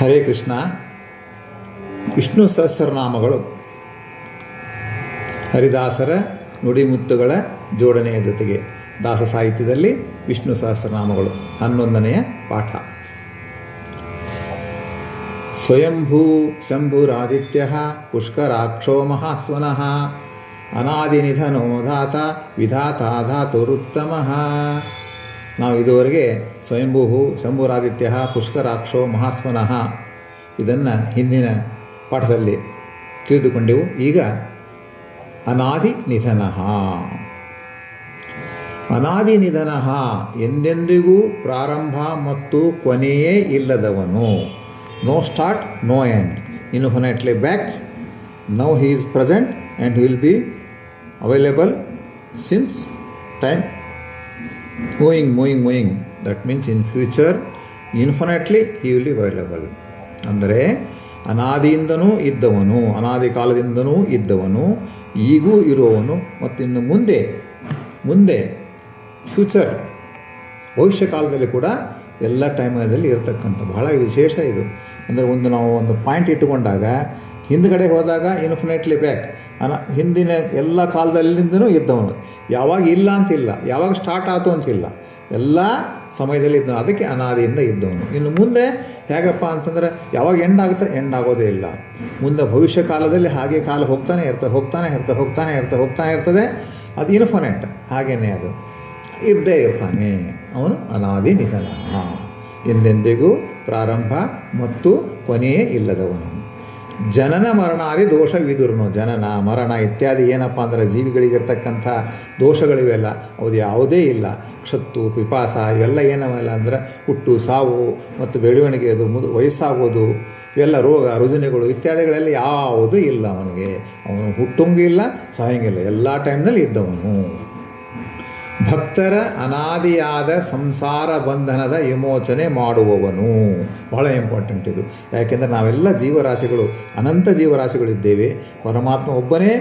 ಹರೇ ಕೃಷ್ಣ. ವಿಷ್ಣು ಸಹಸ್ರನಾಮಗಳು. ಹರಿದಾಸರ ನುಡಿಮುತ್ತುಗಳ ಜೋಡಣೆಯ ಜೊತೆಗೆ ದಾಸ ಸಾಹಿತ್ಯದಲ್ಲಿ ವಿಷ್ಣು ಸಹಸ್ರನಾಮಗಳು. ಹನ್ನೊಂದನೆಯ ಪಾಠ. ಸ್ವಯಂಭೂ ಶಂಭುರಾದಿತ್ಯ ಪುಷ್ಕರಾಕ್ಷೋ ಮಹಾಸ್ವನಃ ಅನಾದಿನಿಧನೋ ಧಾತ ವಿಧಾತ ಧಾತುರುತ್ತಮ. ನಾವು ಇದುವರೆಗೆ ಸ್ವಯಂಭೂ ಶಂಭುರಾದಿತ್ಯ ಪುಷ್ಕರಾಕ್ಷೋ ಮಹಾಸ್ವನಃ ಇದನ್ನು ಹಿಂದಿನ ಪಾಠದಲ್ಲಿ ತಿಳಿದುಕೊಂಡೆವು. ಈಗ ಅನಾದಿ ನಿಧನ. ಅನಾದಿ ನಿಧನ ಎಂದೆಂದಿಗೂ ಪ್ರಾರಂಭ ಮತ್ತು ಕೊನೆಯೇ ಇಲ್ಲದವನು. No start no end infinitely back now he is present and will be available since time moving moving moving that means in future infinitely he will be available ಅಂದರೆ ಅನಾದಿಯಿಂದನೂ ಇದ್ದವನು ಅನಾದಿ ಕಾಲದಿಂದನೂ ಇದ್ದವನು ಈಗೂ ಇರುವವನು ಮತ್ತು ಇನ್ನು ಮುಂದೆ ಮುಂದೆ ಫ್ಯೂಚರ್ ಭವಿಷ್ಯ ಕಾಲದಲ್ಲಿ ಕೂಡ ಎಲ್ಲ ಟೈಮಲ್ಲಿ ಇರತಕ್ಕಂಥ ಬಹಳ ವಿಶೇಷ ಇದು ಅಂದರೆ ಒಂದು ನಾವು ಒಂದು ಪಾಯಿಂಟ್ ಇಟ್ಟುಕೊಂಡಾಗ ಹಿಂದ್ಗಡೆ ಹೋದಾಗ ಇನ್ಫಿನೆಟ್ಲಿ ಬ್ಯಾಕ್ ಅನ ಹಿಂದಿನ ಎಲ್ಲ ಕಾಲದಲ್ಲಿಂದನೂ ಇದ್ದವನು. ಯಾವಾಗ ಇಲ್ಲ ಅಂತಿಲ್ಲ, ಯಾವಾಗ ಸ್ಟಾರ್ಟ್ ಆಯಿತು ಅಂತಿಲ್ಲ. ಎಲ್ಲ ಸಮಯದಲ್ಲಿ ಇದ್ದವನು. ಅದಕ್ಕೆ ಅನಾದಿಯಿಂದ ಇದ್ದವನು. ಇನ್ನು ಮುಂದೆ ಹೇಗಪ್ಪ ಅಂತಂದರೆ ಯಾವಾಗ ಎಂಡ್ ಆಗುತ್ತೆ ಎಂಡ್ ಆಗೋದೇ ಇಲ್ಲ. ಮುಂದೆ ಭವಿಷ್ಯ ಕಾಲದಲ್ಲಿ ಹಾಗೆ ಕಾಲ ಹೋಗ್ತಾನೆ ಇರ್ತದೆ ಹೋಗ್ತಾನೆ ಇರ್ತದೆ ಹೋಗ್ತಾನೆ ಇರ್ತದೆ ಹೋಗ್ತಾನೆ ಇರ್ತದೆ. ಅದು ಇನ್ಫಿನೆಟ್ ಹಾಗೇನೆ ಅದು. ಇದ್ದೇ ಇರ್ತಾನೆ. ಅವನು ಅನಾದಿ ನಿಧನ. ಎಂದೆಂದಿಗೂ ಪ್ರಾರಂಭ ಮತ್ತು ಕೊನೆಯೇ ಇಲ್ಲದವನು. ಜನನ ಮರಣಾದಿ ದೋಷವಿದುರ್ನು ಜನನ, ಮರಣ ಇತ್ಯಾದಿ ಏನಪ್ಪ ಅಂದರೆ ಜೀವಿಗಳಿಗಿರ್ತಕ್ಕಂಥ ದೋಷಗಳಿವೆಲ್ಲ. ಅದು ಯಾವುದೇ ಇಲ್ಲ. ಕ್ಷತ್ತು, ಪಿಪಾಸ ಇವೆಲ್ಲ ಏನವಲ್ಲ ಅಂದರೆ ಹುಟ್ಟು, ಸಾವು ಮತ್ತು ಬೆಳವಣಿಗೆ, ಅದು ಮುದು ವಯಸ್ಸಾಗೋದು, ಇವೆಲ್ಲ ರೋಗ, ರುಜಿನಗಳು ಇತ್ಯಾದಿಗಳೆಲ್ಲ ಯಾವುದೂ ಇಲ್ಲ ಅವನಿಗೆ. ಅವನು ಹುಟ್ಟಂಗೂ ಇಲ್ಲ ಸಾಯಂಗಿಲ್ಲ. ಎಲ್ಲ ಟೈಮ್ನಲ್ಲಿ ಇದ್ದವನು. ಭಕ್ತರ ಅನಾದಿಯಾದ ಸಂಸಾರ ಬಂಧನದ ವಿಮೋಚನೆ ಮಾಡುವವನು. ಬಹಳ ಇಂಪಾರ್ಟೆಂಟ್ ಇದು. ಯಾಕೆಂದರೆ ನಾವೆಲ್ಲ ಜೀವರಾಶಿಗಳು, ಅನಂತ ಜೀವರಾಶಿಗಳಿದ್ದೇವೆ. ಪರಮಾತ್ಮ ಒಬ್ಬನೇ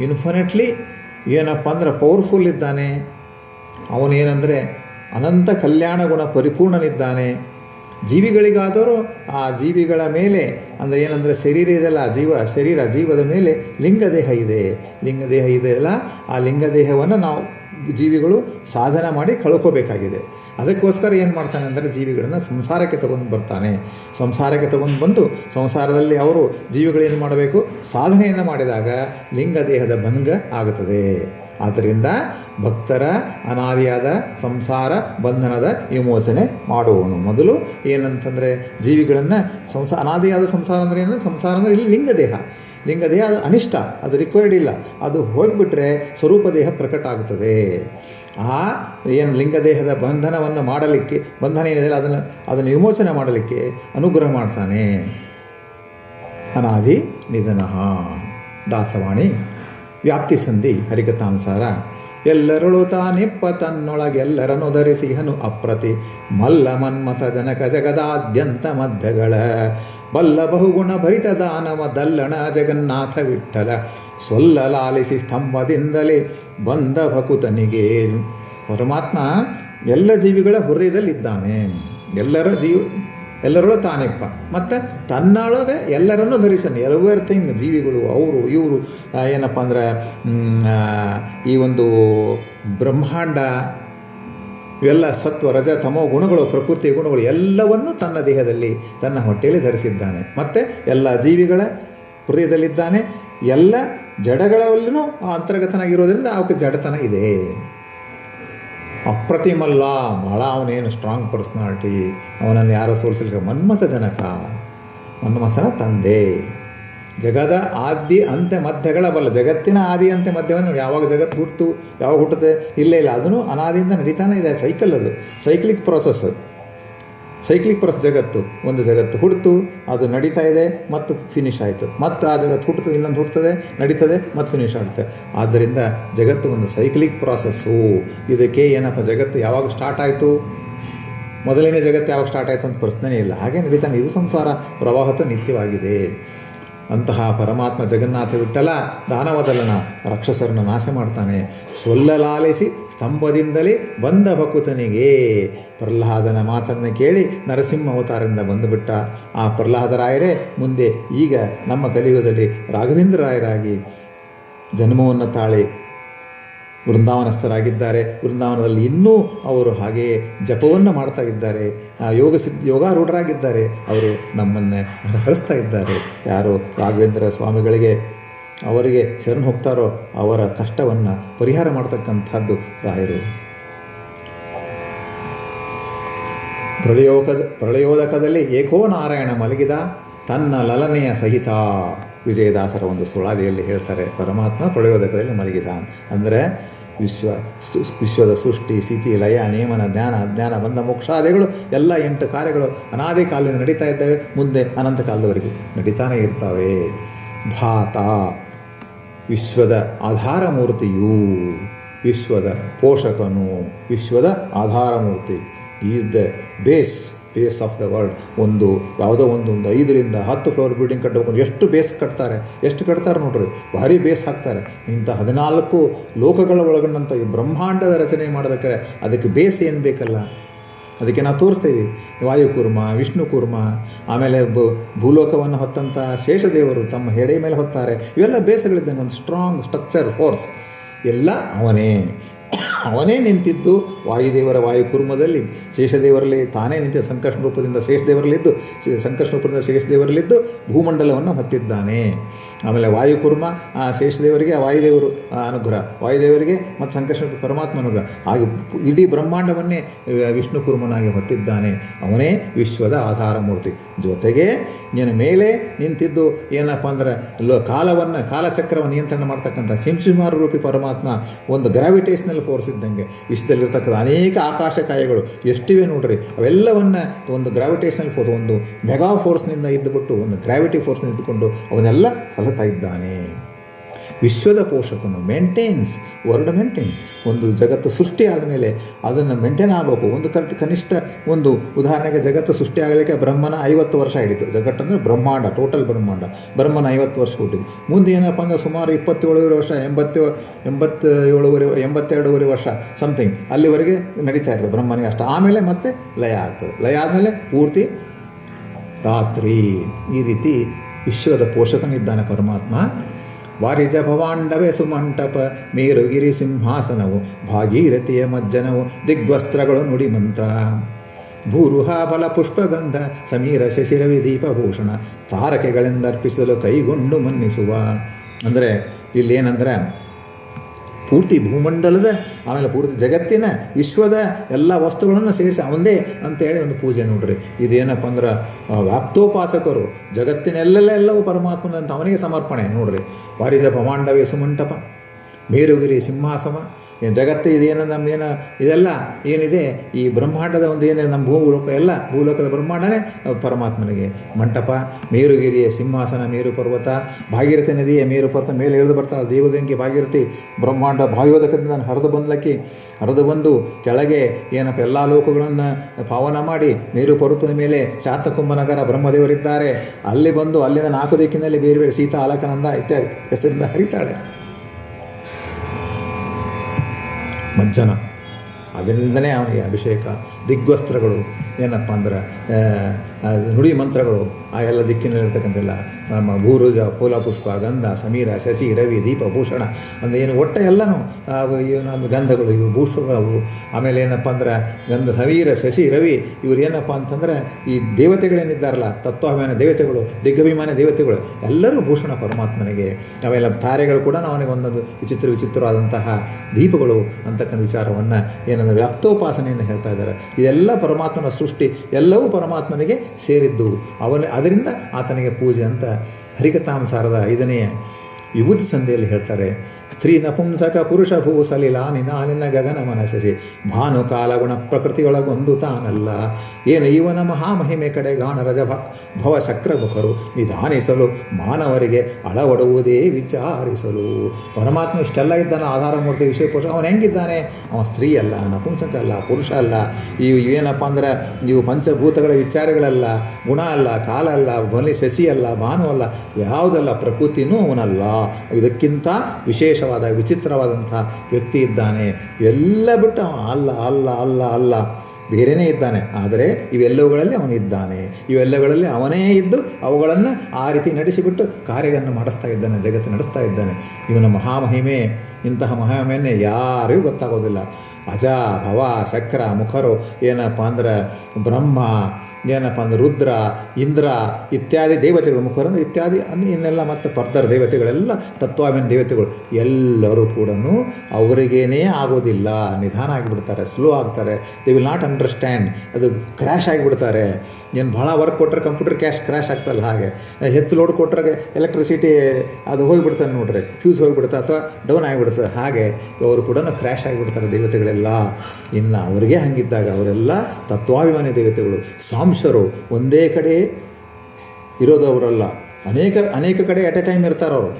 ಇನ್ಫಿನೆಟ್ಲಿ ಏನಪ್ಪ ಅಂದರೆ ಪವರ್ಫುಲ್ ಇದ್ದಾನೆ. ಅವನೇನೆಂದರೆ ಅನಂತ ಕಲ್ಯಾಣ ಗುಣ ಪರಿಪೂರ್ಣನಿದ್ದಾನೆ. ಜೀವಿಗಳಿಗಾದರೂ ಆ ಜೀವಿಗಳ ಮೇಲೆ, ಅಂದರೆ ಏನಂದರೆ ಶರೀರ ಇದೆಲ್ಲ ಜೀವ, ಶರೀರ ಜೀವದ ಮೇಲೆ ಲಿಂಗದೇಹ ಇದೆ. ಲಿಂಗದೇಹ ಇದೆಯಲ್ಲ, ಆ ಲಿಂಗದೇಹವನ್ನು ನಾವು ಜೀವಿಗಳು ಸಾಧನ ಮಾಡಿ ಕಳ್ಕೋಬೇಕಾಗಿದೆ. ಅದಕ್ಕೋಸ್ಕರ ಏನು ಮಾಡ್ತಾನೆ ಅಂದರೆ ಜೀವಿಗಳನ್ನು ಸಂಸಾರಕ್ಕೆ ತಗೊಂಡು ಬರ್ತಾನೆ. ಸಂಸಾರಕ್ಕೆ ತಗೊಂಡು ಬಂದು ಸಂಸಾರದಲ್ಲಿ ಅವರು ಜೀವಿಗಳೇನು ಮಾಡಬೇಕು? ಸಾಧನೆಯನ್ನು ಮಾಡಿದಾಗ ಲಿಂಗದೇಹದ ಭಂಗ ಆಗುತ್ತದೆ. ಆದ್ದರಿಂದ ಭಕ್ತರ ಅನಾದಿಯಾದ ಸಂಸಾರ ಬಂಧನದ ವಿಮೋಚನೆ ಮಾಡುವವನು ಮೊದಲು ಏನಂತಂದರೆ ಜೀವಿಗಳನ್ನು ಸಂಸಾರ ಅನಾದಿಯಾದ ಸಂಸಾರ ಅಂದರೆ ಏನು? ಸಂಸಾರ ಅಂದರೆ ಇಲ್ಲಿ ಲಿಂಗದೇಹ. ಲಿಂಗದೇಹ ಅದು ಅನಿಷ್ಟ, ಅದು ರಿಕ್ವೈರ್ಡ್ ಇಲ್ಲ. ಅದು ಹೋಗಿಬಿಟ್ರೆ ಸ್ವರೂಪ ದೇಹ ಪ್ರಕಟ ಆಗುತ್ತದೆ ಆ, ಏನು ಲಿಂಗದೇಹದ ಬಂಧನವನ್ನು ಮಾಡಲಿಕ್ಕೆ, ಬಂಧನ ಏನಿದೆ ಅದನ್ನು ಅದನ್ನು ವಿಮೋಚನೆ ಮಾಡಲಿಕ್ಕೆ ಅನುಗ್ರಹ ಮಾಡ್ತಾನೆ. ಅನಾದಿ ನಿಧನ. ದಾಸವಾಣಿ, ವ್ಯಾಪ್ತಿ ಸಂಧಿ, ಹರಿಕಥಾನುಸಾರ. ಎಲ್ಲರಳು ತಾನಿಪ್ಪ ತನ್ನೊಳಗೆಲ್ಲರನ್ನು ಧರಿಸಿಹನು ಅಪ್ರತಿ ಮಲ್ಲ ಮನ್ಮಥ ಜನಕ ಜಗದಾದ್ಯಂತ ಮಧ್ಯಗಳ. ಬಲ್ಲ ಬಹುಗುಣ ಭರಿತ ದಾನವ ದಲ್ಲಣ ಜಗನ್ನಾಥ ವಿಠಲ ಸೊಲ್ಲ ಲಾಲಿಸಿ ಸ್ತಂಭದಿಂದಲೇ ಬಂದ ಭಕುತನಿಗೆ. ಪರಮಾತ್ಮ ಎಲ್ಲ ಜೀವಿಗಳ ಹೃದಯದಲ್ಲಿದ್ದಾನೆ. ಎಲ್ಲರ ಜೀವ, ಎಲ್ಲರಲ್ಲೂ ತಾನೆಪ್ಪ. ಮತ್ತು ತನ್ನೊಳಗೆ ಎಲ್ಲರನ್ನೂ ಧರಿಸನೆ ಎವ್ರಿಥಿಂಗ್ ಜೀವಿಗಳು, ಅವರು, ಇವರು ಏನಪ್ಪ ಅಂದರೆ ಈ ಒಂದು ಬ್ರಹ್ಮಾಂಡ ಇವೆಲ್ಲ ಸತ್ವ, ರಜ, ತಮೋ ಗುಣಗಳು, ಪ್ರಕೃತಿ ಗುಣಗಳು ಎಲ್ಲವನ್ನೂ ತನ್ನ ದೇಹದಲ್ಲಿ, ತನ್ನ ಹೊಟ್ಟೆಯಲ್ಲಿ ಧರಿಸಿದ್ದಾನೆ. ಮತ್ತು ಎಲ್ಲ ಜೀವಿಗಳ ಹೃದಯದಲ್ಲಿದ್ದಾನೆ. ಎಲ್ಲ ಜಡಗಳಲ್ಲೂ ಅಂತರ್ಗತನಾಗಿರೋದ್ರಿಂದ ಅವಕ್ಕೆ ಜಡತನ ಇದೆ. ಅಪ್ರತಿಮಲ್ಲ, ಬಹಳ ಅವನೇನು ಸ್ಟ್ರಾಂಗ್ ಪರ್ಸ್ನಾಲಿಟಿ ಅವನನ್ನು ಯಾರೋ ಸೋಲಿಸಲಿಕ್ಕೆ ಮನ್ಮಥ ಜನಕ, ಮನ್ಮಥನ ತಂದೆ. ಜಗದ ಆದಿ ಅಂತ್ಯ ಮಧ್ಯಗಳ ಬಲ್ಲ ಜಗತ್ತಿನ ಆದಿ ಅಂತ್ಯ ಮಧ್ಯವನ್ನು ಯಾವಾಗ ಜಗತ್ತು ಹುಟ್ಟು, ಯಾವಾಗ ಹುಟ್ಟುತ್ತೆ, ಇಲ್ಲೇ ಇಲ್ಲ. ಅದನ್ನು ಅನಾದಿಯಿಂದ ನಡೀತಾನೆ ಇದೆ ಸೈಕಲ್ ಅದು. ಸೈಕ್ಲಿಕ್ ಪ್ರೋಸೆಸ್ ಸೈಕ್ಲಿಕ್ ಪ್ರೋಸೆಸ್ ಜಗತ್ತು. ಒಂದು ಜಗತ್ತು ಹುಡ್ತು, ಅದು ನಡೀತಾ ಇದೆ, ಮತ್ತು ಫಿನಿಶ್ ಆಯಿತು. ಮತ್ತು ಆ ಜಗತ್ತು ಹುಟ್ಟುತ್ತದೆ ಇನ್ನೊಂದು ಹುಡ್ತದೆ ನಡೀತದೆ, ಮತ್ತು ಫಿನಿಶ್ ಆಗುತ್ತೆ. ಆದ್ದರಿಂದ ಜಗತ್ತು ಒಂದು ಸೈಕ್ಲಿಕ್ ಪ್ರಾಸೆಸ್ಸು ಇದಕ್ಕೆ ಏನಪ್ಪ, ಜಗತ್ತು ಯಾವಾಗ ಸ್ಟಾರ್ಟ್ ಆಯಿತು? ಮೊದಲನೇ ಜಗತ್ತು ಯಾವಾಗ ಸ್ಟಾರ್ಟ್ ಆಯಿತು ಅಂತ ಪ್ರಶ್ನೆ ಇಲ್ಲ. ಹಾಗೆ ನಡೀತಾನೆ. ಇದು ಸಂಸಾರ ಪ್ರವಾಹತ ನಿತ್ಯವಾಗಿದೆ. ಅಂತಹ ಪರಮಾತ್ಮ ಜಗನ್ನಾಥ ವಿಠಲ ದಾನವದಲನ ರಾಕ್ಷಸರನ್ನು ನಾಶ ಮಾಡ್ತಾನೆ. ಸೊಲ್ಲಲಾಲಿಸಿ ಸ್ತಂಭದಿಂದಲೇ ಬಂದ ಭಕುತನಿಗೆ ಪ್ರಹ್ಲಾದನ ಮಾತನ್ನು ಕೇಳಿ ನರಸಿಂಹ ಅವತಾರದಿಂದ ಬಂದುಬಿಟ್ಟ. ಆ ಪ್ರಹ್ಲಾದರಾಯರೇ ಮುಂದೆ ಈಗ ನಮ್ಮ ಕಲಿಯುಗದಲ್ಲಿ ರಾಘವೇಂದ್ರ ರಾಯರಾಗಿ ಜನ್ಮವನ್ನು ತಾಳಿ ವೃಂದಾವನಸ್ಥರಾಗಿದ್ದಾರೆ. ವೃಂದಾವನದಲ್ಲಿ ಇನ್ನೂ ಅವರು ಹಾಗೆಯೇ ಜಪವನ್ನು ಮಾಡ್ತಾ ಇದ್ದಾರೆ. ಯೋಗ ಸಿದ್ಧ, ಯೋಗಾರೂಢರಾಗಿದ್ದಾರೆ. ಅವರು ನಮ್ಮನ್ನು ಹರಿಸ್ತಾ ಇದ್ದಾರೆ. ಯಾರು ರಾಘವೇಂದ್ರ ಸ್ವಾಮಿಗಳಿಗೆ ಅವರಿಗೆ ಶರಣು ಹೋಗ್ತಾರೋ ಅವರ ಕಷ್ಟವನ್ನು ಪರಿಹಾರ ಮಾಡ್ತಕ್ಕಂಥದ್ದು ರಾಯರು. ಪ್ರಳಯೋಕ, ಪ್ರಳಯೋದಕದಲ್ಲಿ ಏಕೋ ನಾರಾಯಣ ಮಲಗಿದ ತನ್ನ ಲಲನೆಯ ಸಹಿತ. ವಿಜಯದಾಸರ ಒಂದು ಸುಳಾದಿಯಲ್ಲಿ ಹೇಳ್ತಾರೆ, ಪರಮಾತ್ಮ ಪ್ರಳಯೋದಕದಲ್ಲಿ ಮಲಗಿದ ಅಂದರೆ ವಿಶ್ವ ವಿಶ್ವದ ಸೃಷ್ಟಿ, ಸ್ಥಿತಿ, ಲಯ, ನಿಯಮನ ಜ್ಞಾನ, ಅಜ್ಞಾನ, ಬಂದ ಮೋಕ್ಷಾದಿಗಳು ಎಲ್ಲ ಎಂಟು ಕಾರ್ಯಗಳು ಅನಾದಿ ಕಾಲದಿಂದ ನಡೀತಾ ಇದ್ದಾವೆ. ಮುಂದೆ ಅನಂತ ಕಾಲದವರೆಗೂ ನಡೀತಾನೆ ಇರ್ತವೆ. ಧಾತ, ವಿಶ್ವದ ಆಧಾರ ಮೂರ್ತಿಯು ವಿಶ್ವದ ಪೋಷಕನು, ವಿಶ್ವದ ಆಧಾರ ಮೂರ್ತಿ is the base base of the world. ಒಂದು, ಯಾವುದೋ ಒಂದು ಒಂದು ಐದರಿಂದ ಹತ್ತು ಫ್ಲೋರ್ ಬಿಲ್ಡಿಂಗ್ ಕಟ್ಟಬೇಕು. ಎಷ್ಟು ಬೇಸ್ ಕಟ್ತಾರೆ? ಎಷ್ಟು ಕಟ್ತಾರೆ ನೋಡ್ರಿ? ಭಾರಿ ಬೇಸ್ ಹಾಕ್ತಾರೆ. ಇಂಥ ಹದಿನಾಲ್ಕು ಲೋಕಗಳ ಒಳಗೊಂಡಂಥ ಈ ಬ್ರಹ್ಮಾಂಡದ ರಚನೆ ಮಾಡಬೇಕಾದ್ರೆ ಅದಕ್ಕೆ ಬೇಸ್ ಏನು ಬೇಕಲ್ಲ? ಅದಕ್ಕೆ ನಾವು ತೋರಿಸ್ತೇವೆ. ವಾಯುಕೂರ್ಮ ವಿಷ್ಣು ಕೂರ್ಮ, ಆಮೇಲೆ ಬ, ಭೂಲೋಕವನ್ನು ಹೊತ್ತಂಥ ಶೇಷದೇವರು ತಮ್ಮ ಹೆಡೆ ಮೇಲೆ ಹೊತ್ತಾರೆ. ಇವೆಲ್ಲ ಬೇಸಗಳಿದ್ದಂಗೆ ಒಂದು ಸ್ಟ್ರಾಂಗ್ ಸ್ಟ್ರಕ್ಚರ್ ಫೋರ್ಸ್ ಎಲ್ಲ ಅವನೇ. ಅವನೇ ನಿಂತಿದ್ದು ವಾಯುದೇವರ ವಾಯುಕುರ್ಮದಲ್ಲಿ. ಶೇಷದೇವರಲ್ಲಿ ತಾನೇ ನಿಂತ ಸಂಕರ್ಷಣ ರೂಪದಿಂದ ಶೇಷದೇವರಲ್ಲಿದ್ದು ಸಂಕರ್ಷಣ ರೂಪದಿಂದ ಶೇಷದೇವರಲ್ಲಿದ್ದು ಭೂಮಂಡಲವನ್ನು ಹೊತ್ತಿದ್ದಾನೆ. ಆಮೇಲೆ ವಾಯುಕುರ್ಮ, ಆ ಶೇಷದೇವರಿಗೆ ವಾಯುದೇವರು ಅನುಗ್ರಹ, ವಾಯುದೇವರಿಗೆ ಮತ್ತು ಸಂಕರ್ಷಣ ಪರಮಾತ್ಮ ಅನುಗ್ರಹ. ಹಾಗೆ ಇಡೀ ಬ್ರಹ್ಮಾಂಡವನ್ನೇ ವಿಷ್ಣು ಕುರ್ಮನಾಗಿ ಹೊತ್ತಿದ್ದಾನೆ. ಅವನೇ ವಿಶ್ವದ ಆಧಾರ ಮೂರ್ತಿ ಜೊತೆಗೆ ನೀನು ಮೇಲೆ ನಿಂತಿದ್ದು ಏನಪ್ಪ ಅಂದರೆ, ಲೋ ಕಾಲವನ್ನು, ಕಾಲಚಕ್ರವನ್ನು ನಿಯಂತ್ರಣ ಮಾಡ್ತಕ್ಕಂಥ ಸಿಂಸುಮಾರು ರೂಪಿ ಪರಮಾತ್ಮ, ಒಂದು ಗ್ರಾವಿಟೇಷನಲ್ ಫೋರ್ಸ್ ಇದ್ದಂಗೆ. ವಿಶ್ವದಲ್ಲಿರ್ತಕ್ಕಂಥ ಅನೇಕ ಆಕಾಶಕಾಯಗಳು ಎಷ್ಟಿವೆ ನೋಡ್ರಿ? ಅವೆಲ್ಲವನ್ನ ಒಂದು ಗ್ರಾವಿಟೇಷನಲ್ ಫೋರ್ಸ್ ಒಂದು ಮೆಗಾ ಫೋರ್ಸ್ನಿಂದ ಇದ್ದುಬಿಟ್ಟು ಒಂದು ಗ್ರಾವಿಟಿ ಫೋರ್ಸ್ನಿಂದ ಇದ್ದುಕೊಂಡು ಅವನ್ನೆಲ್ಲ ಸಲತಾ ಇದ್ದಾನೆ. ವಿಶ್ವದ ಪೋಷಕನು ಮೇಂಟೈನ್ಸ್ ವರ್ಲ್ಡ್ ಮೇಂಟೈನ್ಸ್ ಒಂದು ಜಗತ್ತು ಸೃಷ್ಟಿ ಆದಮೇಲೆ ಅದನ್ನು ಮೇಂಟೈನ್ ಆಗಬೇಕು. ಒಂದು ಕನಿಷ್ಠ ಒಂದು ಉದಾಹರಣೆಗೆ ಜಗತ್ತು ಸೃಷ್ಟಿ ಆಗಲಿಕ್ಕೆ ಬ್ರಹ್ಮನ ಐವತ್ತು ವರ್ಷ ಹಿಡಿತು. ಜಗತ್ತಂದರೆ ಬ್ರಹ್ಮಾಂಡ ಟೋಟಲ್ ಬ್ರಹ್ಮಾಂಡ. ಬ್ರಹ್ಮನ ಐವತ್ತು ವರ್ಷ ಹುಟ್ಟಿದ್ದು. ಮುಂದೆ ಏನಪ್ಪ ಅಂದ್ರೆ ಸುಮಾರು ಇಪ್ಪತ್ತೇಳುವರೆ ವರ್ಷ, ಎಂಬತ್ತು ಎಂಬತ್ತೇಳುವರೆ ಎಂಬತ್ತೆರಡೂವರೆ ವರ್ಷ ಸಮಥಿಂಗ್ ಅಲ್ಲಿವರೆಗೆ ನಡೀತಾ ಇರ್ತದೆ ಬ್ರಹ್ಮನಿಗೆ ಅಷ್ಟು. ಆಮೇಲೆ ಮತ್ತೆ ಲಯ ಆಗ್ತದೆ. ಲಯ ಆದಮೇಲೆ ಪೂರ್ತಿ ರಾತ್ರಿ. ಈ ರೀತಿ ವಿಶ್ವದ ಪೋಷಕನಿದ್ದಾನೆ ಪರಮಾತ್ಮ. ವಾರಿಜ ಭವಾಂಡವೆ ಸುಮಂಟಪ ಮೇರುಗಿರಿ ಸಿಂಹಾಸನವು ಭಾಗೀರಥಿಯ ಮಜ್ಜನವು, ದಿಗ್ವಸ್ತ್ರಗಳು ನುಡಿ ಮಂತ್ರ. ಭೂರುಹ ಬಲ ಪುಷ್ಪಗಂಧ, ಸಮೀರ ಶಶಿರವಿ ದೀಪಭೂಷಣ ತಾರಕೆಗಳೆಂದರ್ಪಿಸಲು ಕೈಗೊಂಡು ಮನ್ನಿಸುವ. ಅಂದರೆ ಇಲ್ಲೇನಂದ್ರೆ ಪೂರ್ತಿ ಭೂಮಂಡಲದ, ಆಮೇಲೆ ಪೂರ್ತಿ ಜಗತ್ತಿನ, ವಿಶ್ವದ ಎಲ್ಲ ವಸ್ತುಗಳನ್ನು ಸೇರಿಸಿ ಅವಂದೇ ಅಂತೇಳಿ ಒಂದು ಪೂಜೆ ನೋಡ್ರಿ. ಇದೇನಪ್ಪ ಅಂದ್ರೆ ವ್ಯಾಪ್ತೋಪಾಸಕರು, ಜಗತ್ತಿನೆಲ್ಲೆಲ್ಲ ಎಲ್ಲವೂ ಪರಮಾತ್ಮನಂತ ಅವನಿಗೆ ಸಮರ್ಪಣೆ ನೋಡ್ರಿ. ವಾರಿಜ ಭಮಾಂಡವೇ ಸುಮಂಟಪ ಮೇರುಗಿರಿ ಸಿಂಹಾಸವ ಏನು ಜಗತ್ತು ಇದೇನು ನಮ್ಮೇನು ಇದೆಲ್ಲ ಏನಿದೆ? ಈ ಬ್ರಹ್ಮಾಂಡದ ಒಂದು ಏನೇ ನಮ್ಮ ಭೂಲೋಕ ಎಲ್ಲ ಭೂಲೋಕದ ಬ್ರಹ್ಮಾಂಡನೇ ಪರಮಾತ್ಮನಿಗೆ ಮಂಟಪ, ಮೇರುಗಿರಿಯ ಸಿಂಹಾಸನ, ಮೇರು ಪರ್ವತ, ಭಾಗೀರಥಿ ನದಿಯ ಮೇರು ಪರ್ವತ ಮೇಲೆ ಇಳಿದು ಬರ್ತಾಳೆ ದೇವಗಂಗೆ ಭಾಗೀರಥಿ. ಬ್ರಹ್ಮಾಂಡ ಭಾಯೋದಕದಿಂದ ಹರಿದು ಬಂದ್ಲಕ್ಕಿ, ಹರಿದು ಬಂದು ಕೆಳಗೆ ಏನಪ್ಪ ಎಲ್ಲ ಲೋಕಗಳನ್ನು ಪಾವನ ಮಾಡಿ ಮೇರು ಪರ್ವತದ ಮೇಲೆ ಶಾತಕುಂಭನಗರ ಬ್ರಹ್ಮದೇವರಿದ್ದಾರೆ. ಅಲ್ಲಿ ಬಂದು ಅಲ್ಲಿಂದ ನಾಲ್ಕು ದಿಕ್ಕಿನಲ್ಲಿ ಬೇರೆ ಬೇರೆ ಸೀತಾ, ಅಲಕನಂದ ಇತ್ಯಾದಿ ಹೆಸರಿಂದ ಹರಿತಾಳೆ. ಮಜ್ಜನ. ಅದರಿಂದನೇ ಅವನಿಗೆ ಅಭಿಷೇಕ ದಿಗ್ವಸ್ತ್ರಗಳು ಏನಪ್ಪ ಅಂದ್ರೆ ನುಡಿ ಮಂತ್ರಗಳು ಆ ಎಲ್ಲ ದಿಕ್ಕಿನಲ್ಲಿರ್ತಕ್ಕಂಥೆಲ್ಲ ನಮ್ಮ ಭೂರುಜ ಫೂಲ ಪುಷ್ಪ ಗಂಧ ಸಮೀರ ಶಶಿ ರವಿ ದೀಪ ಭೂಷಣ ಅಂದರೆ ಏನು ಒಟ್ಟೆ ಎಲ್ಲನೂ ಆ, ಏನೊಂದು ಗಂಧಗಳು ಇವು ಭೂಷಗಳು ಆಮೇಲೆ ಏನಪ್ಪ ಅಂದ್ರೆ ಗಂಧ ಸಮೀರ ಶಶಿ ರವಿ ಇವರು ಏನಪ್ಪ ಅಂತಂದ್ರೆ ಈ ದೇವತೆಗಳೇನಿದ್ದಾರಲ್ಲ ತತ್ವಾಭಿಮಾನ ದೇವತೆಗಳು ದಿಗ್ಗಭಿಮಾನ ದೇವತೆಗಳು ಎಲ್ಲರೂ ಭೂಷಣ ಪರಮಾತ್ಮನಿಗೆ. ಅವೆಲ್ಲ ತಾರೆಗಳು ಕೂಡ ಅವನಿಗೆ ಒಂದೊಂದು ವಿಚಿತ್ರ ವಿಚಿತ್ರವಾದಂತಹ ದೀಪಗಳು ಅಂತಕ್ಕಂಥ ವಿಚಾರವನ್ನು ಏನಂದರೆ ವ್ಯಾಪ್ತೋಪಾಸನೆಯನ್ನು ಹೇಳ್ತಾ ಇದ್ದಾರೆ. ಇದೆಲ್ಲ ಪರಮಾತ್ಮನ ಸೃಷ್ಟಿ ಎಲ್ಲವೂ ಪರಮಾತ್ಮನಿಗೆ ಸೇರಿದ್ದು. ಅವನ ಅದರಿಂದ ಆತನಿಗೆ ಪೂಜೆ ಅಂತ ಹರಿಕತಾಂಸಾರದ ಐದನೆಯ ವಿಭೂತಿ ಸಂಧಿಯಲ್ಲಿ ಹೇಳ್ತಾರೆ, ಸ್ತ್ರೀ ನಪುಂಸಕ ಪುರುಷ ಭೂ ಸಲಿಲ ನಿನಾಲಿನ ಗಗನ ಮನಸಸಿ ಭಾನು ಕಾಲಗುಣ ಪ್ರಕೃತಿಯೊಳಗೊಂದು ತಾನಲ್ಲ. ಏನು ಇವನ ಮಹಾಮಹಿಮೆ ಕಡೆ ಗಾಣ ರಜ ಭವ ಸಕ್ರಮುಖರು ನಿಧಾನಿಸಲು ಮಾನವರಿಗೆ ಅಳವಡುವುದೇ ವಿಚಾರಿಸಲು. ಪರಮಾತ್ಮ ಇಷ್ಟೆಲ್ಲ ಇದ್ದಾನೆ ಆಧಾರ ಮೂರ್ತಿ ವಿಷಯ ಪುರುಷ ಅವನು ಹೆಂಗಿದ್ದಾನೆ? ಅವನ ಸ್ತ್ರೀ ಅಲ್ಲ, ನಪುಂಸಕ ಅಲ್ಲ, ಪುರುಷ ಅಲ್ಲ. ಇವು ಏನಪ್ಪ ಅಂದರೆ, ಇವು ಪಂಚಭೂತಗಳ ವಿಚಾರಗಳಲ್ಲ. ಗುಣ ಅಲ್ಲ, ಕಾಲ ಅಲ್ಲ ಬಲಿ ಸಸಿ ಅಲ್ಲ, ಭಾನು ಅಲ್ಲ, ಯಾವುದಲ್ಲ, ಪ್ರಕೃತಿನೂ ಅವನಲ್ಲ. ಇದಕ್ಕಿಂತ ವಿಶೇಷವಾದ, ವಿಚಿತ್ರವಾದಂಥ ವ್ಯಕ್ತಿ ಇದ್ದಾನೆ. ಎಲ್ಲ ಬಿಟ್ಟು ಅವ ಅಲ್ಲ ಅಲ್ಲ ಅಲ್ಲ ಅಲ್ಲ. ಬೇರೆಯೇ ಇದ್ದಾನೆ. ಆದರೆ ಇವೆಲ್ಲವುಗಳಲ್ಲಿ ಅವನಿದ್ದಾನೆ ಇವೆಲ್ಲಗಳಲ್ಲಿ ಅವನೇ ಇದ್ದು ಅವುಗಳನ್ನು ಆ ರೀತಿ ನಡೆಸಿಬಿಟ್ಟು ಕಾರ್ಯವನ್ನು ಮಾಡಿಸ್ತಾ ಇದ್ದಾನೆ, ಜಗತ್ತು ನಡೆಸ್ತಾ ಇದ್ದಾನೆ. ಇವನ ಮಹಾಮಹಿಮೆ, ಇಂತಹ ಮಹಾಮಹಿಮೆಯನ್ನೇ ಯಾರಿಗೂ ಗೊತ್ತಾಗೋದಿಲ್ಲ. ಅಜ, ಭವ ಚಕ್ರ ಮುಖರು, ಏನಪ್ಪ ಅಂದ್ರೆ ಬ್ರಹ್ಮ ಏನಪ್ಪ ಅಂದ್ರೆ ರುದ್ರ, ಇಂದ್ರ ಇತ್ಯಾದಿ ದೇವತೆಗಳು ಮುಖರಂದು ಇತ್ಯಾದಿ ಇನ್ನೆಲ್ಲ ಮತ್ತು ಪರ್ದರ್ ದೇವತೆಗಳೆಲ್ಲ ತತ್ವಾಭಿನ ದೇವತೆಗಳು ಎಲ್ಲರೂ ಕೂಡ ಅವರಿಗೇನೇ ಆಗೋದಿಲ್ಲ. ನಿಧಾನ ಆಗಿಬಿಡ್ತಾರೆ, ಸ್ಲೋ ಆಗ್ತಾರೆ. ದೇ ವಿಲ್ ನಾಟ್ ಅಂಡರ್ಸ್ಟ್ಯಾಂಡ್ ಅದು ಕ್ರ್ಯಾಶ್ ಆಗಿಬಿಡ್ತಾರೆ. ಏನು ಭಾಳ ವರ್ಕ್ ಕೊಟ್ಟರೆ ಕಂಪ್ಯೂಟರ್ ಕ್ಯಾಶ್ ಕ್ರ್ಯಾಶ್ ಆಗ್ತಲ್ಲ ಹಾಗೆ. ಹೆಚ್ಚು ಲೋಡ್ ಕೊಟ್ಟರೆ ಎಲೆಕ್ಟ್ರಿಸಿಟಿ ಅದು ಹೋಗಿಬಿಡ್ತಾರೆ ನೋಡ್ರಿ ಫ್ಯೂಸ್ ಹೋಗಿಬಿಡ್ತಾ ಅಥವಾ ಡೌನ್ ಆಗಿಬಿಡ್ತದೆ. ಹಾಗೆ ಅವರು ಕೂಡ ಕ್ರ್ಯಾಶ್ ಆಗಿಬಿಡ್ತಾರೆ ದೇವತೆಗಳೆಲ್ಲ. ಇನ್ನು ಅವರಿಗೆ ಹಂಗಿದ್ದಾಗ ಅವರೆಲ್ಲ ತತ್ವಾಭಿಮಾನಿ ದೇವತೆಗಳು. ಸಾಂಶರು ಒಂದೇ ಕಡೆ ಇರೋದವರಲ್ಲ. ಅನೇಕ ಅನೇಕ ಕಡೆ ಎಟ್ ಎ ಟೈಮ್ ಇರ್ತಾರೆ ಅವರು.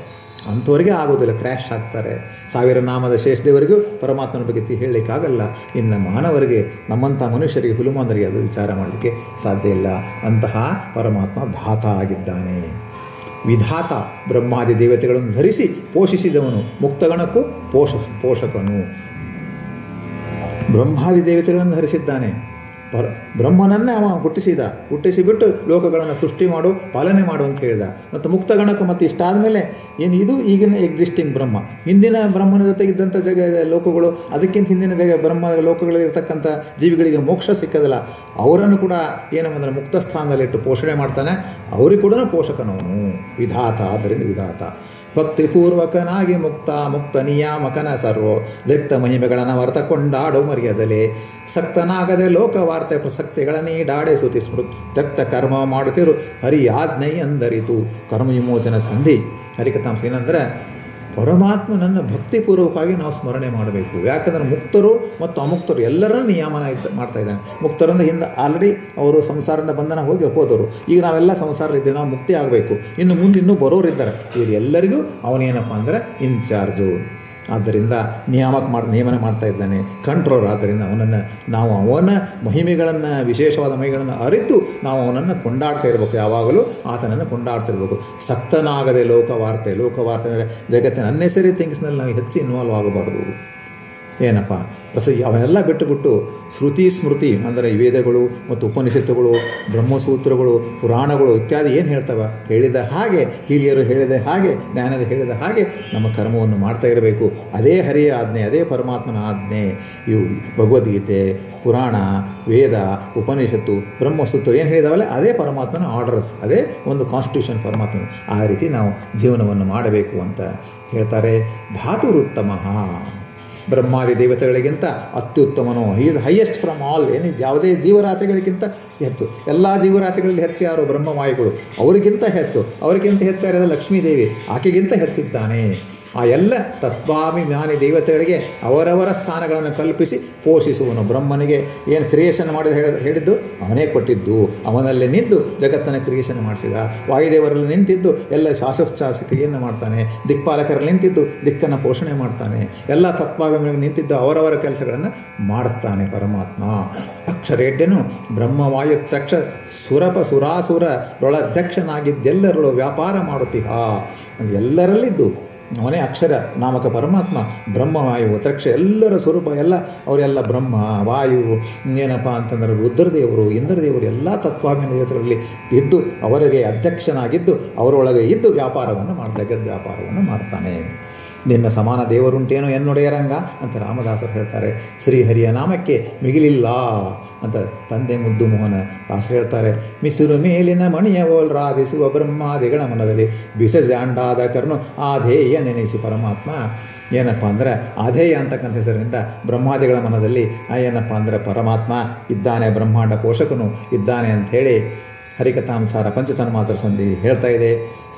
ಅಂಥವ್ರಿಗೆ ಆಗೋದಿಲ್ಲ ಕ್ರ್ಯಾಶ್ ಆಗ್ತಾರೆ. ಸಾವಿರ ನಾಮದ ಶೇಷದೇವರಿಗೂ ಪರಮಾತ್ಮನ ಬಗ್ಗೆ ಹೇಳಲಿಕ್ಕಾಗಲ್ಲ. ಇನ್ನು ಮಾನವರಿಗೆ, ನಮ್ಮಂಥ ಮನುಷ್ಯರಿಗೆ, ಹುಲುಮಾನರಿಗೆ ಅದು ವಿಚಾರ ಮಾಡಲಿಕ್ಕೆ ಸಾಧ್ಯ ಇಲ್ಲ. ಅಂತಹ ಪರಮಾತ್ಮ ಧಾತ ಆಗಿದ್ದಾನೆ. ವಿಧಾತ ಬ್ರಹ್ಮಾದಿ ದೇವತೆಗಳನ್ನು ಧರಿಸಿ ಪೋಷಿಸಿದವನು ಮುಕ್ತಗಣಕ್ಕೂ ಪೋಷ, ಪೋಷಕನು. ಬ್ರಹ್ಮಾದಿ ದೇವತೆಗಳನ್ನು ಧರಿಸಿದ್ದಾನೆ. ಪರ ಬ್ರಹ್ಮನನ್ನೇ ಅವ ಹುಟ್ಟಿಸಿದ. ಹುಟ್ಟಿಸಿಬಿಟ್ಟು ಲೋಕಗಳನ್ನು ಸೃಷ್ಟಿ ಮಾಡು, ಪಾಲನೆ ಮಾಡು ಅಂತ ಹೇಳಿದ. ಮತ್ತು ಮುಕ್ತಗಣಕ ಮತ್ತು ಇಷ್ಟಾದ ಮೇಲೆ ಏನು ಇದು? ಈಗಿನ ಎಕ್ಸಿಸ್ಟಿಂಗ್ ಬ್ರಹ್ಮ. ಹಿಂದಿನ ಬ್ರಹ್ಮನ ಜೊತೆ ಇದ್ದಂಥ ಜಗ, ಲೋಕಗಳು, ಅದಕ್ಕಿಂತ ಹಿಂದಿನ ಜಗ ಬ್ರಹ್ಮ ಲೋಕಗಳಲ್ಲಿ ಇರತಕ್ಕಂಥ ಜೀವಿಗಳಿಗೆ ಮೋಕ್ಷ ಸಿಕ್ಕದಲ್ಲ, ಅವರನ್ನು ಕೂಡ ಏನಪ್ಪ ಮುಕ್ತ ಸ್ಥಾನದಲ್ಲಿಟ್ಟು ಪೋಷಣೆ ಮಾಡ್ತಾನೆ. ಅವರಿಗೆ ಕೂಡ ಪೋಷಕನವನು. ವಿಧಾತ, ಆದ್ದರಿಂದ ವಿಧಾತ. ಭಕ್ತಿಪೂರ್ವಕನಾಗಿ ಮುಕ್ತ ಮುಕ್ತ ನಿಯಾಮಕನ ಸರ್ವೋ. ದೃಕ್ತ ಮಹಿಮೆಗಳನ್ನು ವರ್ತಕೊಂಡಾಡೋ ಮರ್ಯದಲೆ. ಸಕ್ತನಾಗದೆ ಲೋಕವಾರ್ತೆ ಪ್ರಸಕ್ತಿಗಳ ನೀಡಾಡೆ ಸುತಿ ಸ್ಮೃತ್ ತಕ್ತ ಕರ್ಮ ಮಾಡುತ್ತಿರು ಕರ್ಮ ವಿಮೋಚನ ಸಂಧಿ. ಹರಿಕಥಾಂಶ ಏನಂದ್ರೆ ಪರಮಾತ್ಮನನ್ನು ಭಕ್ತಿಪೂರ್ವಕವಾಗಿ ನಾವು ಸ್ಮರಣೆ ಮಾಡಬೇಕು. ಯಾಕಂದರೆ ಮುಕ್ತರು ಮತ್ತು ಅಮುಕ್ತರು ಎಲ್ಲರನ್ನೂ ನಿಯಮನ ಇದ್ದ ಮಾಡ್ತಾ ಇದ್ದಾನೆ. ಮುಕ್ತರನ್ನು ಹಿಂದೆ ಆಲ್ರೆಡಿ ಅವರು ಸಂಸಾರದಿಂದ ಬಂಧನ ಹೋಗಿ ಹೋದವರು. ಈಗ ನಾವೆಲ್ಲ ಸಂಸಾರದಲ್ಲಿದ್ದೇವೆ, ನಾವು ಮುಕ್ತಿ ಆಗಬೇಕು. ಇನ್ನು ಮುಂದೆ ಇನ್ನೂ ಬರೋರಿದ್ದಾರೆ. ಇವರು ಎಲ್ಲರಿಗೂ ಅವನೇನಪ್ಪ ಅಂದರೆ ಇನ್ಚಾರ್ಜು ಆದ್ದರಿಂದ ನಿಯಾಮಕ ಮಾಡಿ, ನಿಯಮನ ಮಾಡ್ತಾ ಇದ್ದಾನೆ. ಕಂಟ್ರೋಲ್ ಆದ್ದರಿಂದ ಅವನನ್ನು ನಾವು ಅವನ ಮಹಿಮೆಗಳನ್ನು, ವಿಶೇಷವಾದ ಮಹಿಮೆಗಳನ್ನು ಅರಿತು ನಾವು ಅವನನ್ನು ಕೊಂಡಾಡ್ತಾ ಇರಬೇಕು. ಯಾವಾಗಲೂ ಆತನನ್ನು ಕೊಂಡಾಡ್ತಾ ಇರಬೇಕು. ಸಕ್ತನಾಗದೆ ಲೋಕವಾರ್ತೆ ಲೋಕವಾರ್ತೆ ಅಂದರೆ ಜಗತ್ತಿನ ಅನ್ನೆಸರಿ ಥಿಂಗ್ಸ್ನಲ್ಲಿ ನಾವು ಹೆಚ್ಚು ಇನ್ವಾಲ್ವ್ ಆಗಬಾರ್ದು. ಏನಪ್ಪ? ಪ್ರಸ ಅವನ್ನೆಲ್ಲ ಬಿಟ್ಟುಬಿಟ್ಟು ಶ್ರುತಿ ಸ್ಮೃತಿ ಅಂದರೆ ವೇದಗಳು ಮತ್ತು ಉಪನಿಷತ್ತುಗಳು, ಬ್ರಹ್ಮಸೂತ್ರಗಳು, ಪುರಾಣಗಳು ಇತ್ಯಾದಿ ಏನು ಹೇಳ್ತವೆ? ಹೇಳಿದ ಹಾಗೆ, ಹಿರಿಯರು ಹೇಳಿದ ಹಾಗೆ, ಜ್ಞಾನದ ಹೇಳಿದ ಹಾಗೆ ನಮ್ಮ ಕರ್ಮವನ್ನು ಮಾಡ್ತಾ ಇರಬೇಕು. ಅದೇ ಹರಿಯ ಆಜ್ಞೆ, ಅದೇ ಪರಮಾತ್ಮನ ಆಜ್ಞೆ. ಇವು ಭಗವದ್ಗೀತೆ, ಪುರಾಣ, ವೇದ, ಉಪನಿಷತ್ತು, ಬ್ರಹ್ಮಸೂತ್ರ ಏನು ಹೇಳಿದಾವಲ್ಲ, ಅದೇ ಪರಮಾತ್ಮನ ಆರ್ಡರ್ಸ್ ಅದೇ ಒಂದು ಕಾನ್ಸ್ಟಿಟ್ಯೂಷನ್ ಪರಮಾತ್ಮನ. ಆ ರೀತಿ ನಾವು ಜೀವನವನ್ನು ಮಾಡಬೇಕು ಅಂತ ಹೇಳ್ತಾರೆ ಧಾತುರುತ್ತಮ. ಬ್ರಹ್ಮಾದಿ ದೇವತೆಗಳಿಗಿಂತ ಅತ್ಯುತ್ತಮನೋ. ಈಸ್ ಹೈಯೆಸ್ಟ್ ಫ್ರಮ್ ಆಲ್ ಏನು ಯಾವುದೇ ಜೀವರಾಶಿಗಳಿಗಿಂತ ಹೆಚ್ಚು. ಎಲ್ಲ ಜೀವರಾಶಿಗಳಲ್ಲಿ ಹೆಚ್ಚು ಯಾರು? ಬ್ರಹ್ಮವಾಯುಗಳು. ಅವರಿಗಿಂತ ಹೆಚ್ಚು. ಅವರಿಗಿಂತ ಹೆಚ್ಚು ಲಕ್ಷ್ಮೀದೇವಿ. ಆಕೆಗಿಂತ ಹೆಚ್ಚಿದ್ದಾನೆ. ಆ ಎಲ್ಲ ತತ್ವಾಮಿ ಜ್ಞಾನಿ ದೇವತೆಗಳಿಗೆ ಅವರವರ ಸ್ಥಾನಗಳನ್ನು ಕಲ್ಪಿಸಿ ಪೋಷಿಸುವನು. ಬ್ರಹ್ಮನಿಗೆ ಏನು ಕ್ರಿಯೇಷನ್ ಮಾಡಿದ ಹೇಳ, ಹೇಳಿದ್ದು ಅವನೇ ಕೊಟ್ಟಿದ್ದು. ಅವನಲ್ಲೇ ನಿಂತು ಜಗತ್ತನ್ನು ಕ್ರಿಯೇಷನ್ ಮಾಡಿಸಿದ. ವಾಯುದೇವರಲ್ಲಿ ನಿಂತಿದ್ದು ಎಲ್ಲ ಶಾಸೋಚ್ಛಾಸ ಕ್ರಿಯೆಯನ್ನು ಮಾಡ್ತಾನೆ. ದಿಕ್ಪಾಲಕರಲ್ಲಿ ನಿಂತಿದ್ದು ದಿಕ್ಕನ್ನು ಪೋಷಣೆ ಮಾಡ್ತಾನೆ. ಎಲ್ಲ ತತ್ವಾಭಿಮಾನಿಗಳು ನಿಂತಿದ್ದು ಅವರವರ ಕೆಲಸಗಳನ್ನು ಮಾಡಿಸ್ತಾನೆ ಪರಮಾತ್ಮ. ಅಕ್ಷರೇಡ್ಯನು ಬ್ರಹ್ಮವಾಯು ತಕ್ಷ ಸುರಪ ಸುರಾಸುರರೊಳಧ್ಯಕ್ಷನಾಗಿದ್ದೆಲ್ಲರಳು ವ್ಯಾಪಾರ ಮಾಡುತ್ತೀಹ. ಎಲ್ಲರಲ್ಲಿದ್ದು ಅವನೇ ಅಕ್ಷರ, ನಾಮಕ ಪರಮಾತ್ಮ ಬ್ರಹ್ಮವಾಯು ತ್ರಕ್ಷ ಎಲ್ಲರ ಸ್ವರೂಪ, ಎಲ್ಲ, ಅವರೆಲ್ಲ ಬ್ರಹ್ಮ, ವಾಯು, ಏನಪ್ಪ ಅಂತಂದ್ರೆ ರುದ್ರದೇವರು, ಇಂದ್ರದೇವರು, ಎಲ್ಲ ತತ್ವಾಭಿನ ಇದ್ದು, ಅವರಿಗೆ ಅಧ್ಯಕ್ಷನಾಗಿದ್ದು, ಅವರೊಳಗೆ ಇದ್ದು ವ್ಯಾಪಾರವನ್ನು ಮಾಡ್ತಾ ಗದ್ದ ವ್ಯಾಪಾರವನ್ನು ಮಾಡ್ತಾನೆ. ನಿನ್ನ ಸಮಾನ ದೇವರುಂಟೇನೋ ಎನ್ನೊಡೆಯರಂಗ ಅಂತ ರಾಮದಾಸರು ಹೇಳ್ತಾರೆ. ಶ್ರೀಹರಿಯ ನಾಮಕ್ಕೆ ಮಿಗಿಲಿಲ್ಲ. ಅಂತ ತಂದೆ ಮುದ್ದು ಮೋಹನ ದಾಸರು ಹೇಳ್ತಾರೆ. ಮಿಸುರು ಮೇಲಿನ ಮಣಿಯ ಓಲ್ ರಾಧಿಸುವ ಬ್ರಹ್ಮಾದಿಗಳ ಮನದಲ್ಲಿ ಬಿಸಜಾಂಡಾದ ಕರ್ನು ಆಧೇಯ ನೆನೆಸಿ ಪರಮಾತ್ಮ. ಏನಪ್ಪ ಅಂದರೆ ಅಧೇಯ ಅಂತಕ್ಕಂಥ ಹೆಸರಿನಿಂದ ಬ್ರಹ್ಮಾದಿಗಳ ಮನದಲ್ಲಿ ಏನಪ್ಪ ಅಂದರೆ ಪರಮಾತ್ಮ ಇದ್ದಾನೆ, ಬ್ರಹ್ಮಾಂಡ ಪೋಷಕನು ಇದ್ದಾನೆ ಅಂಥೇಳಿ ಹರಿಕಥಾಂಸಾರ ಪಂಚತನ್ಮಾತ್ರ ಸಂಧಿ ಹೇಳ್ತಾ ಇದೆ.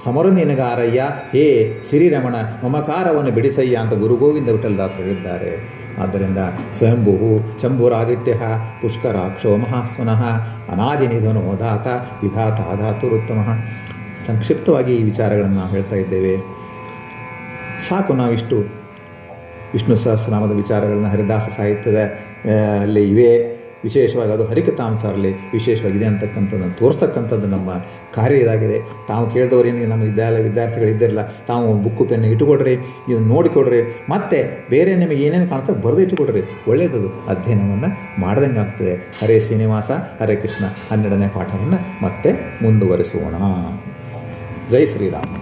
ಸಮರು ನಿನಗಾರಯ್ಯ, ಹೇ ಶ್ರೀರಮಣ, ಮಮಕಾರವನ್ನು ಬಿಡಿಸಯ್ಯ ಅಂತ ಗುರು ಗೋವಿಂದ ವಿಠಲದಾಸರು ಹೇಳಿದ್ದಾರೆ. ಆದ್ದರಿಂದ ಸ್ವಯಂಭೂ ಶಂಭುರಾದಿತ್ಯ ಪುಷ್ಕರಾಕ್ಷೋ ಮಹಾಸ್ವನಃ ಅನಾದಿ ನಿಧನೋ ದಾತ ವಿಧಾತ ಧಾತುರುತ್ತಮ ಸಂಕ್ಷಿಪ್ತವಾಗಿ ಈ ವಿಚಾರಗಳನ್ನು ನಾವು ಹೇಳ್ತಾ ಇದ್ದೇವೆ. ಸಾಕು ನಾವಿಷ್ಟು ವಿಷ್ಣು ಸಹಸ್ರನಾಮದ ವಿಚಾರಗಳನ್ನು ಹರಿದಾಸ ಸಾಹಿತ್ಯದ ಅಲ್ಲಿ ಇವೆ. ವಿಶೇಷವಾಗಿ ಅದು ಹರಿಕತಾಂಸಾರಲ್ಲಿ ವಿಶೇಷವಾಗಿದೆ ಅಂತಕ್ಕಂಥದ್ದನ್ನು ತೋರಿಸ್ತಕ್ಕಂಥದ್ದು ನಮ್ಮ ಕಾರ್ಯ ಇದಾಗಿದೆ. ತಾವು ಕೇಳಿದವರು ಏನು ನಮ್ಮ ವಿದ್ಯಾಲಯ ವಿದ್ಯಾರ್ಥಿಗಳು ಇದ್ದಿರಲ್ಲ, ತಾವು ಬುಕ್ಕು, ಪೆನ್ನು ಇಟ್ಟುಕೊಡ್ರಿ, ಇದನ್ನು ನೋಡಿಕೊಡ್ರಿ, ಮತ್ತು ಬೇರೆ ನಿಮಗೆ ಏನೇನು ಕಾಣುತ್ತೆ ಬರೆದು ಇಟ್ಟುಕೊಡ್ರಿ. ಒಳ್ಳೆಯದು ಅಧ್ಯಯನವನ್ನು ಮಾಡ್ದಂಗೆ ಆಗ್ತದೆ. ಹರೇ ಶ್ರೀನಿವಾಸ, ಹರೇ ಕೃಷ್ಣ. ಹನ್ನೆರಡನೇ ಪಾಠವನ್ನು ಮತ್ತೆ ಮುಂದುವರಿಸೋಣ. ಜೈ ಶ್ರೀರಾಮ್.